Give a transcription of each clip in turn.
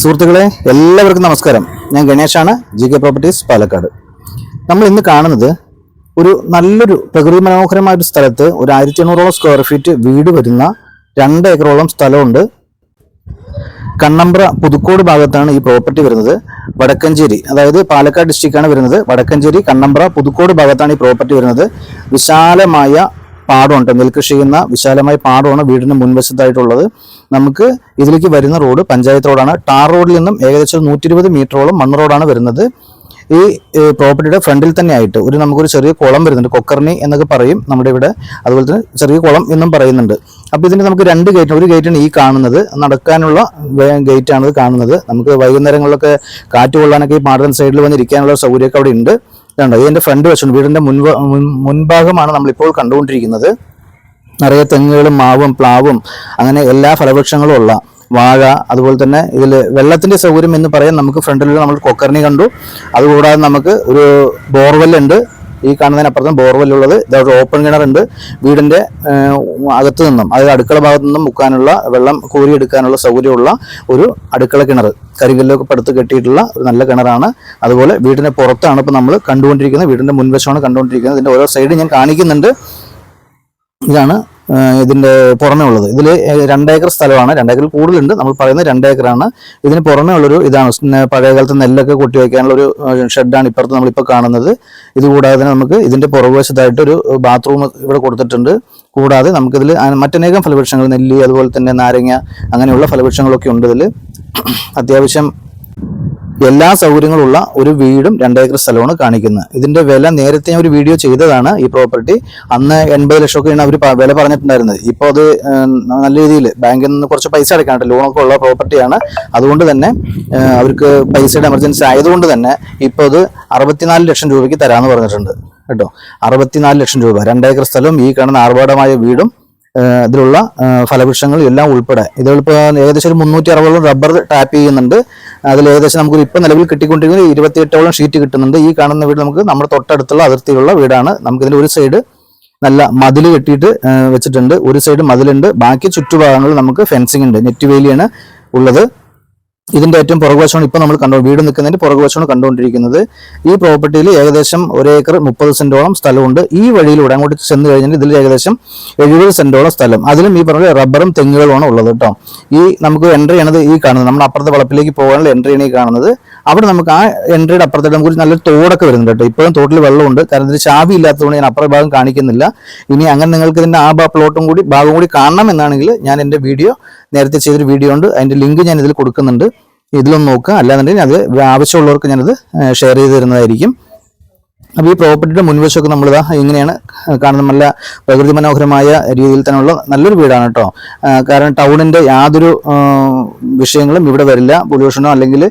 സുഹൃത്തുക്കളെ എല്ലാവർക്കും നമസ്കാരം. ഞാൻ ഗണേഷാണ് ജി കെ പ്രോപ്പർട്ടീസ് പാലക്കാട്. നമ്മൾ ഇന്ന് കാണുന്നത് ഒരു നല്ലൊരു പ്രകൃതി മനോഹരമായ ഒരു സ്ഥലത്ത് ഒരു ആയിരത്തി എണ്ണൂറോളം സ്ക്വയർ ഫീറ്റ് വീട് വരുന്ന രണ്ട് ഏക്കറോളം സ്ഥലമുണ്ട്. കണ്ണമ്പ്ര പുതുക്കോട് ഭാഗത്താണ് ഈ പ്രോപ്പർട്ടി വരുന്നത്. വടക്കഞ്ചേരി അതായത് പാലക്കാട് ഡിസ്ട്രിക്റ്റാണ് വരുന്നത്. വടക്കഞ്ചേരി കണ്ണമ്പ്ര പുതുക്കോട് ഭാഗത്താണ് ഈ പ്രോപ്പർട്ടി വരുന്നത്. വിശാലമായ പാടമുണ്ട്. നെൽകൃഷി ചെയ്യുന്ന വിശാലമായ പാടമാണ് വീടിന് മുൻവശത്തായിട്ടുള്ളത്. നമുക്ക് ഇതിലേക്ക് വരുന്ന റോഡ് പഞ്ചായത്ത് റോഡാണ്. ടാർ റോഡിൽ നിന്നും ഏകദേശം നൂറ്റി ഇരുപത് മീറ്ററോളം മണ്ണ് റോഡാണ് വരുന്നത്. ഈ പ്രോപ്പർട്ടിയുടെ ഫ്രണ്ടിൽ തന്നെ ആയിട്ട് ഒരു നമുക്കൊരു ചെറിയ കുളം വരുന്നുണ്ട്. കൊക്കർണി എന്നൊക്കെ പറയും നമ്മുടെ ഇവിടെ. അതുപോലെ തന്നെ ചെറിയ കുളം എന്നും പറയുന്നുണ്ട്. അപ്പോൾ ഇതിന് നമുക്ക് രണ്ട് ഗേറ്റ് ഒരു ഗേറ്റാണ് ഈ കാണുന്നത്. നടക്കാനുള്ള ഗേറ്റ് ആണ് ഇത് കാണുന്നത്. നമുക്ക് വൈകുന്നേരങ്ങളിലൊക്കെ കാറ്റ് കൊള്ളാനൊക്കെ ഈ പാടൻ സൈഡിൽ വന്ന് ഇരിക്കാനുള്ള സൗകര്യമൊക്കെ അവിടെ ഉണ്ട്. ഇതുണ്ട് ഇതിന്റെ ഫ്രണ്ട് വശം വീടിന്റെ മുൻപ നമ്മൾ മുൻഭാഗമാണ് നമ്മളിപ്പോൾ കണ്ടുകൊണ്ടിരിക്കുന്നത്. നിറയെ തെങ്ങുകളും മാവും പ്ലാവും അങ്ങനെ എല്ലാ ഫലവൃക്ഷങ്ങളും ഉള്ള വാഴ അതുപോലെ തന്നെ ഇതിൽ വെള്ളത്തിന്റെ സൗകര്യം എന്ന് പറയാൻ നമുക്ക് ഫ്രണ്ടിൽ നമ്മൾ കൊക്കർണി കണ്ടു. അതുകൂടാതെ നമുക്ക് ഒരു ബോർവെല്ലുണ്ട് ഈ കാണുന്നതിനപ്പുറത്തും ബോർവെല്ലുള്ളത്. ഇതവിടെ ഓപ്പൺ കിണറുണ്ട് വീടിന്റെ അകത്തു നിന്നും അതായത് അടുക്കള ഭാഗത്തു നിന്നും മുക്കാനുള്ള വെള്ളം കോരിയെടുക്കാനുള്ള സൗകര്യമുള്ള ഒരു അടുക്കള കിണർ. കരികല്ലൊക്കെ പടുത്ത് കെട്ടിയിട്ടുള്ള ഒരു നല്ല കിണറാണ്. അതുപോലെ വീടിന്റെ പുറത്താണ് ഇപ്പോൾ നമ്മൾ കണ്ടുകൊണ്ടിരിക്കുന്നത്. വീടിന്റെ മുൻവശമാണ് കണ്ടുകൊണ്ടിരിക്കുന്നത്. ഇതിന്റെ ഓരോ സൈഡ് ഞാൻ കാണിക്കുന്നുണ്ട്. ഇതാണ് ആ, ഇതിന്റെ പുറമേ ഉള്ളത്. ഇതിൽ രണ്ടേക്കർ സ്ഥലമാണ്. രണ്ടേക്കറിൽ കൂടുതലുണ്ട്. നമ്മൾ പറയുന്നത് രണ്ടേക്കറാണ്. ഇതിന് പുറമേ ഉള്ളൊരു ഇതാണ്. പഴയകാലത്ത് പഴയ കാലത്ത് നെല്ലൊക്കെ കൊട്ടി വയ്ക്കാനുള്ള ഒരു ഷെഡാണ് ഇപ്പുറത്ത് നമ്മളിപ്പോൾ കാണുന്നത്. ഇതുകൂടാതെ തന്നെ നമുക്ക് ഇതിന്റെ പുറകുവശത്തായിട്ട് ഒരു ബാത്റൂം ഇവിടെ കൊടുത്തിട്ടുണ്ട്. കൂടാതെ നമുക്കിതിൽ മറ്റനേകം ഫലവൃക്ഷങ്ങൾ നെല്ലി അതുപോലെ തന്നെ നാരങ്ങ അങ്ങനെയുള്ള ഫലവൃക്ഷങ്ങളൊക്കെ ഉണ്ട് ഇതിൽ അത്യാവശ്യം എല്ലാ സൗകര്യങ്ങളുള്ള ഒരു വീടും രണ്ടേക്കർ സ്ഥലമാണ് കാണിക്കുന്നത്. ഇതിന്റെ വില നേരത്തെ ഞാൻ ഒരു വീഡിയോ ചെയ്തതാണ് ഈ പ്രോപ്പർട്ടി അന്ന് എൺപത് ലക്ഷമൊക്കെയാണ് അവർ വില പറഞ്ഞിട്ടുണ്ടായിരുന്നത്. ഇപ്പോൾ അത് നല്ല രീതിയിൽ ബാങ്കിൽ നിന്ന് കുറച്ച് പൈസ അടയ്ക്കാനുണ്ട് ലോണൊക്കെ ഉള്ള പ്രോപ്പർട്ടിയാണ് അതുകൊണ്ട് തന്നെ അവർക്ക് പൈസയുടെ എമർജൻസി ആയതുകൊണ്ട് തന്നെ ഇപ്പോൾ അത് അറുപത്തിനാല് ലക്ഷം രൂപയ്ക്ക് തരാമെന്ന് പറഞ്ഞിട്ടുണ്ട്. കേട്ടോ? അറുപത്തിനാല് ലക്ഷം രൂപ. രണ്ടേക്കർ സ്ഥലവും ഈ കാണുന്ന ആർഭാടമായ വീടും ഇതിലുള്ള ഫലവൃക്ഷങ്ങൾ എല്ലാം ഉൾപ്പെടെ. ഇതിലിപ്പോൾ ഏകദേശം ഒരു മുന്നൂറ്റി അറുപതോളം റബ്ബർ ടാപ്പ് ചെയ്യുന്നുണ്ട്. അതിൽ ഏകദേശം നമുക്ക് ഇപ്പം നിലവിൽ കിട്ടിക്കൊണ്ടിരിക്കുന്നത് ഇരുപത്തിയെട്ടോളം ഷീറ്റ് കിട്ടുന്നുണ്ട്. ഈ കാണുന്ന വീട് നമുക്ക് നമ്മുടെ തൊട്ടടുത്തുള്ള അതിർത്തിയിലുള്ള വീടാണ്. നമുക്കിതിൽ ഒരു സൈഡ് നല്ല മതിൽ കെട്ടിയിട്ട് വെച്ചിട്ടുണ്ട്. ഒരു സൈഡ് മതിലുണ്ട്. ബാക്കി ചുറ്റുഭാഗങ്ങളിൽ നമുക്ക് ഫെൻസിംഗ് ഉണ്ട്. നെറ്റ് വേലിയാണ് ഉള്ളത്. ഇതിന്റെ ഏറ്റവും പുറകുവശമാണ് ഇപ്പോൾ നമ്മൾ കണ്ടു വീട് നിൽക്കുന്നതിന്റെ പുറകുവശമാണ് കണ്ടുകൊണ്ടിരിക്കുന്നത്. ഈ പ്രോപ്പർട്ടിയിൽ ഏകദേശം ഒരു ഏക്കർ മുപ്പത് സെന്റോളം സ്ഥലമുണ്ട്. ഈ വഴിയിലൂടെ അങ്ങോട്ട് ചെന്ന് കഴിഞ്ഞാൽ ഇതിൽ ഏകദേശം എഴുപത് സെന്റോളം സ്ഥലം. അതിലും ഈ പറഞ്ഞ റബ്ബറും തെങ്ങുകളുമാണ് ഉള്ളത് കേട്ടോ. ഈ നമുക്ക് എൻട്രി ചെയ്യണത് ഈ കാണുന്നത്. നമ്മുടെ അപ്പുറത്തെ വളപ്പിലേക്ക് പോകാനുള്ള എൻട്രിയാണ് ഈ കാണുന്നത്. അവിടെ നമുക്ക് ആ എൻട്രിയുടെ അപ്പുറത്തായിട്ട് നമുക്ക് നല്ലൊരു തോടൊക്കെ വരുന്നുണ്ട് കേട്ടോ. ഇപ്പോഴും തോട്ടിൽ വെള്ളമുണ്ട്. കാരണം ഇതിന് ചാവി ഇല്ലാത്തതുകൊണ്ട് ഞാൻ അപ്പുറ ഭാഗം കാണിക്കുന്നില്ല. ഇനി അങ്ങനെ നിങ്ങൾക്ക് ഇതിന്റെ ആ പ്ലോട്ടും കൂടി ഭാഗം കൂടി കാണണം എന്നാണെങ്കിൽ ഞാൻ എന്റെ വീഡിയോ നേരത്തെ ചെയ്തൊരു വീഡിയോ ഉണ്ട്. അതിന്റെ ലിങ്ക് ഞാൻ ഇതിൽ കൊടുക്കുന്നുണ്ട്. ഇതിലൊന്ന് നോക്കുക. അല്ലാന്നുണ്ടെങ്കിൽ അത് ആവശ്യമുള്ളവർക്ക് ഞാനത് ഷെയർ ചെയ്ത് തരുന്നതായിരിക്കും. അപ്പോൾ ഈ പ്രോപ്പർട്ടിയുടെ മുൻവശമൊക്കെ നമ്മളിതാ ഇങ്ങനെയാണ് കാണുന്ന നല്ല പ്രകൃതി മനോഹരമായ രീതിയിൽ തന്നെയുള്ള നല്ലൊരു വീടാണ് കേട്ടോ. കാരണം ടൗണിന്റെ യാതൊരു വിഷയങ്ങളും ഇവിടെ വരില്ല. പൊല്യൂഷനോ അല്ലെങ്കിൽ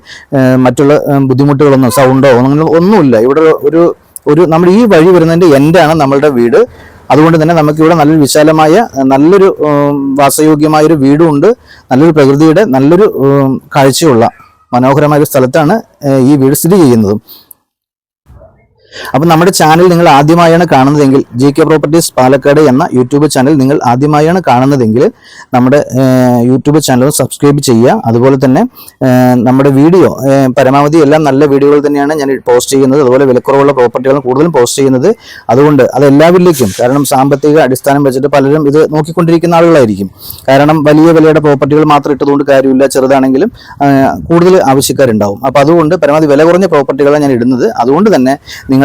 മറ്റുള്ള ബുദ്ധിമുട്ടുകളൊന്നും സൗണ്ടോ അങ്ങനെ ഒന്നുമില്ല. ഇവിടെ ഒരു ഒരു നമ്മൾ ഈ വഴി വരുന്നതിന്റെ എൻഡാണ് നമ്മളുടെ വീട്. അതുകൊണ്ട് തന്നെ നമുക്കിവിടെ നല്ലൊരു വിശാലമായ നല്ലൊരു വാസയോഗ്യമായൊരു വീടും ഉണ്ട് നല്ലൊരു പ്രകൃതിയുടെ നല്ലൊരു കാഴ്ചയുള്ള മനോഹരമായ ഒരു സ്ഥലത്താണ് ഈ വീട് സ്ഥിതി ചെയ്യുന്നതും. അപ്പം നമ്മുടെ ചാനൽ നിങ്ങൾ ആദ്യമായാണ് കാണുന്നതെങ്കിൽ ജി കെ പ്രോപ്പർട്ടീസ് പാലക്കാട് എന്ന യൂട്യൂബ് ചാനൽ നിങ്ങൾ ആദ്യമായാണ് കാണുന്നതെങ്കിൽ നമ്മുടെ യൂട്യൂബ് ചാനൽ സബ്സ്ക്രൈബ് ചെയ്യുക. അതുപോലെ തന്നെ നമ്മുടെ വീഡിയോ പരമാവധി എല്ലാം നല്ല വീഡിയോകൾ തന്നെയാണ് ഞാൻ പോസ്റ്റ് ചെയ്യുന്നത്. അതുപോലെ വിലക്കുറവുള്ള പ്രോപ്പർട്ടികളും കൂടുതലും പോസ്റ്റ് ചെയ്യുന്നത്. അതുകൊണ്ട് അത് എല്ലാവരിലേക്കും കാരണം സാമ്പത്തിക അടിസ്ഥാനം വെച്ചിട്ട് പലരും ഇത് നോക്കിക്കൊണ്ടിരിക്കുന്ന ആളുകളായിരിക്കും. കാരണം വലിയ വിലയുടെ പ്രോപ്പർട്ടികൾ മാത്രം ഇട്ടതുകൊണ്ട് കാര്യമില്ല. ചെറുതാണെങ്കിലും കൂടുതൽ ആവശ്യക്കാരുണ്ടാവും. അപ്പോൾ അതുകൊണ്ട് പരമാവധി വില കുറഞ്ഞ പ്രോപ്പർട്ടികളാണ് ഞാൻ ഇടുന്നത്. അതുകൊണ്ട് തന്നെ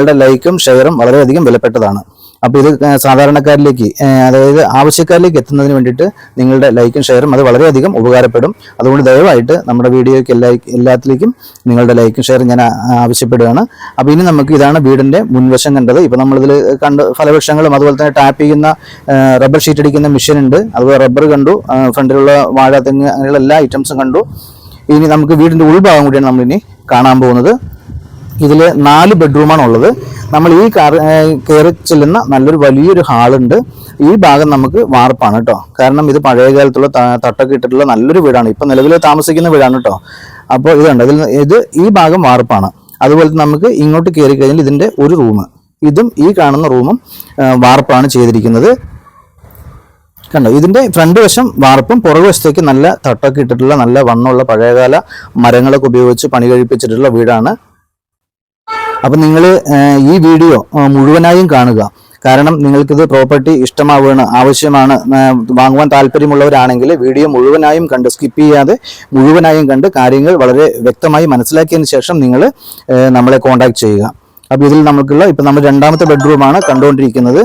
നിങ്ങളുടെ ലൈക്കും ഷെയറും വളരെയധികം വിലപ്പെട്ടതാണ്. അപ്പോൾ ഇത് സാധാരണക്കാരിലേക്ക് അതായത് ആവശ്യക്കാരിലേക്ക് എത്തുന്നതിന് വേണ്ടിയിട്ട് നിങ്ങളുടെ ലൈക്കും ഷെയറും അത് വളരെയധികം ഉപകാരപ്പെടും. അതുകൊണ്ട് ദയവായിട്ട് നമ്മുടെ വീഡിയോയ്ക്ക് എല്ലാ എല്ലാത്തിലേക്കും നിങ്ങളുടെ ലൈക്കും ഷെയറും ഞാൻ ആവശ്യപ്പെടുകയാണ്. അപ്പോൾ ഇനി നമുക്ക് ഇതാണ് വീടിന്റെ മുൻവശം കണ്ടത്. ഇപ്പോൾ നമ്മളിതിൽ കണ്ട് ഫലവൃക്ഷങ്ങളും അതുപോലെ തന്നെ ടാപ്പ് ചെയ്യുന്ന റബ്ബർ ഷീറ്റ് അടിക്കുന്ന മെഷീൻ ഉണ്ട്. അതുപോലെ റബ്ബർ കണ്ടു ഫ്രണ്ടിലുള്ള വാഴ തെങ്ങ് അങ്ങനെയുള്ള എല്ലാ ഐറ്റംസും കണ്ടു. ഇനി നമുക്ക് വീടിന്റെ ഉൾഭാഗം കൂടിയാണ് നമ്മളിനി കാണാൻ പോകുന്നത്. ഇതിൽ നാല് ബെഡ്റൂമാണ് ഉള്ളത് നമ്മൾ ഈ കയറി ചെല്ലുന്ന നല്ലൊരു വലിയൊരു ഹാളുണ്ട്. ഈ ഭാഗം നമുക്ക് വാർപ്പാണ് കേട്ടോ. കാരണം ഇത് പഴയ കാലത്തുള്ള തട്ടൊക്കെ ഇട്ടിട്ടുള്ള നല്ലൊരു വീടാണ്. ഇപ്പം നിലവിൽ താമസിക്കുന്ന വീടാണ് കേട്ടോ. അപ്പോൾ ഇതുണ്ട് ഇതിൽ ഇത് ഈ ഭാഗം വാർപ്പാണ്. അതുപോലെ നമുക്ക് ഇങ്ങോട്ട് കയറി കഴിഞ്ഞാൽ ഇതിന്റെ ഒരു റൂം. ഇതും ഈ കാണുന്ന റൂമും വാർപ്പാണ് ചെയ്തിരിക്കുന്നത്. കണ്ടോ? ഇതിന്റെ ഫ്രണ്ട് വശം വാർപ്പും പുറകു വശത്തേക്ക് നല്ല തട്ടൊക്കെ ഇട്ടിട്ടുള്ള നല്ല വണ്ണമുള്ള പഴയകാല മരങ്ങളൊക്കെ ഉപയോഗിച്ച് പണി കഴിപ്പിച്ചിട്ടുള്ള വീടാണ് അപ്പം നിങ്ങൾ ഈ വീഡിയോ മുഴുവനായും കാണുക. കാരണം നിങ്ങൾക്കിത് പ്രോപ്പർട്ടി ഇഷ്ടമാവുകയാണ് ആവശ്യമാണ് വാങ്ങുവാൻ താല്പര്യമുള്ളവരാണെങ്കിൽ വീഡിയോ മുഴുവനായും കണ്ട് സ്കിപ്പ് ചെയ്യാതെ മുഴുവനായും കണ്ട് കാര്യങ്ങൾ വളരെ വ്യക്തമായി മനസ്സിലാക്കിയതിന് ശേഷം നിങ്ങൾ നമ്മളെ കോൺടാക്ട് ചെയ്യുക. അപ്പോൾ ഇതിൽ നമുക്കുള്ള ഇപ്പം നമ്മൾ രണ്ടാമത്തെ ബെഡ്റൂമാണ് കണ്ടുകൊണ്ടിരിക്കുന്നത്.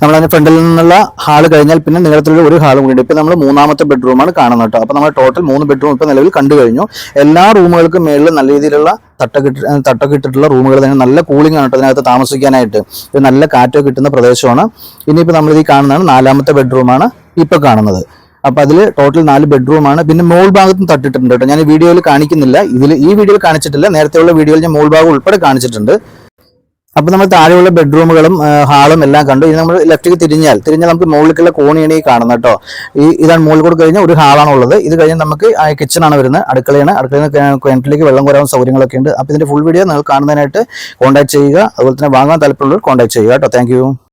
നമ്മൾ അതിന്റെ ഫ്രണ്ടിൽ നിന്നുള്ള ഹാൾ കഴിഞ്ഞാൽ പിന്നെ നീളത്തിലുള്ള ഒരു ഹാളും കൂടി ഇപ്പം നമ്മൾ മൂന്നാമത്തെ ബെഡ്റൂമാണ് കാണുന്നത് കേട്ടോ. അപ്പോൾ നമ്മൾ ടോട്ടൽ മൂന്ന് ബെഡ്റൂം ഇപ്പം നിലവിൽ കണ്ടു കഴിഞ്ഞു. എല്ലാ റൂമുകൾക്കും മേളിൽ നല്ല രീതിയിലുള്ള തട്ടൊക്കെ തട്ടൊക്കെ റൂമുകൾ തന്നെ നല്ല കൂളിംഗ് ആണ് കേട്ടോ അതിനകത്ത് താമസിക്കാനായിട്ട്. ഒരു നല്ല കാറ്റോ കിട്ടുന്ന പ്രദേശമാണ്. ഇനിയിപ്പോൾ നമ്മൾ ഈ കാണുന്നതാണ് നാലാമത്തെ ബെഡ്റൂമാണ് ഇപ്പോൾ കാണുന്നത്. അപ്പം അതിൽ ടോട്ടൽ നാല് ബെഡ്റൂമാണ് പിന്നെ മോൾ ഭാഗത്തും തട്ടിട്ടുണ്ട് കേട്ടോ. ഞാൻ വീഡിയോയിൽ കാണിക്കുന്നില്ല. ഇതിൽ ഈ വീഡിയോയിൽ കാണിച്ചിട്ടില്ല. നേരത്തെയുള്ള വീഡിയോയിൽ ഞാൻ മോൾ ഭാഗം ഉൾപ്പെടെ കാണിച്ചിട്ടുണ്ട്. അപ്പൊ നമ്മൾ താഴെയുള്ള ബെഡ്റൂമുകളും ഹാളും എല്ലാം കണ്ടു. ഇനി നമ്മൾ ലെഫ്റ്റിലേക്ക് തിരിഞ്ഞാൽ തിരിഞ്ഞാൽ നമുക്ക് മുകളിലേക്കുള്ള കോണിയാണ് ഈ കാണുന്നത് കേട്ടോ. ഈ ഇതാണ് മുകളിൽ കൂടെ കഴിഞ്ഞ ഒരു ഹാളാണ് ഉള്ളത്. ഇത് കഴിഞ്ഞ് നമുക്ക് കിച്ചൺ ആണ് വരുന്നത് അടുക്കളയാണ്. അടുക്കളയിൽ നിന്ന് കിണറ്റിലേക്ക് വെള്ളം കോരാൻ സൗകര്യങ്ങളൊക്കെ ഉണ്ട്. അപ്പൊ ഇതിന്റെ ഫുൾ വീഡിയോ നിങ്ങൾ കാണുന്നതിനായിട്ട് കോൺടാക്ട് ചെയ്യുക. അതുപോലെ തന്നെ വാങ്ങാൻ താല്പര്യമുള്ളവർ കോൺടാക്ട് ചെയ്യുക കേട്ടോ. താങ്ക്